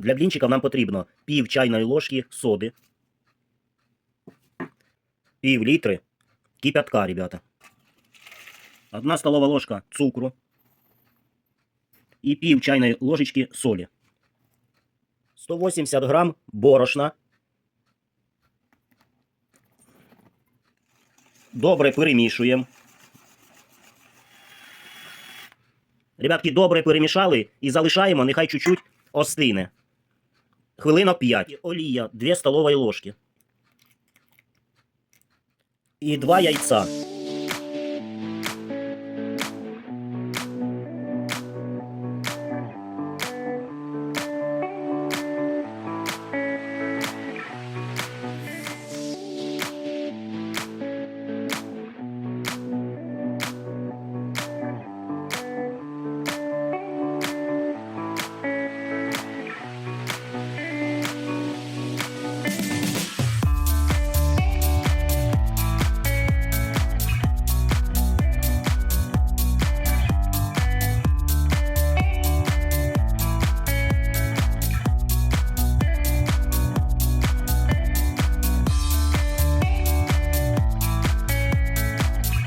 Для блінчиків нам потрібно пів чайної ложки соди, пів літри кипятка, ребята. Одна столова ложка цукру і пів чайної ложечки солі. 180 грам борошна. Добре перемішуємо. Ребятки, добре перемішали і залишаємо, нехай чуть-чуть остине. Хвилинок 5. Олія 2 столові ложки. І 2 яйця.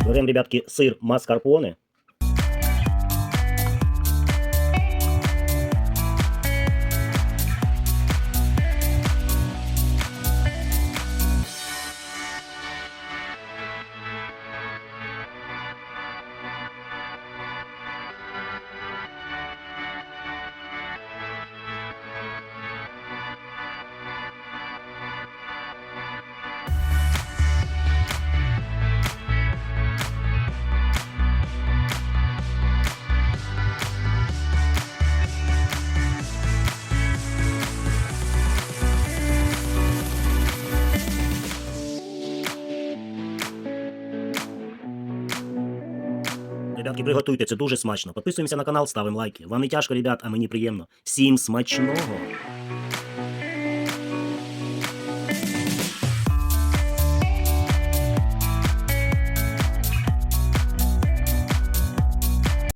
Беремо, ребятки, сир маскарпоне. Ребятки, приготуйте, це дуже смачно. Підписуємося на канал, ставимо лайки. Вам не тяжко, ребят, а мені приємно. Всім смачного!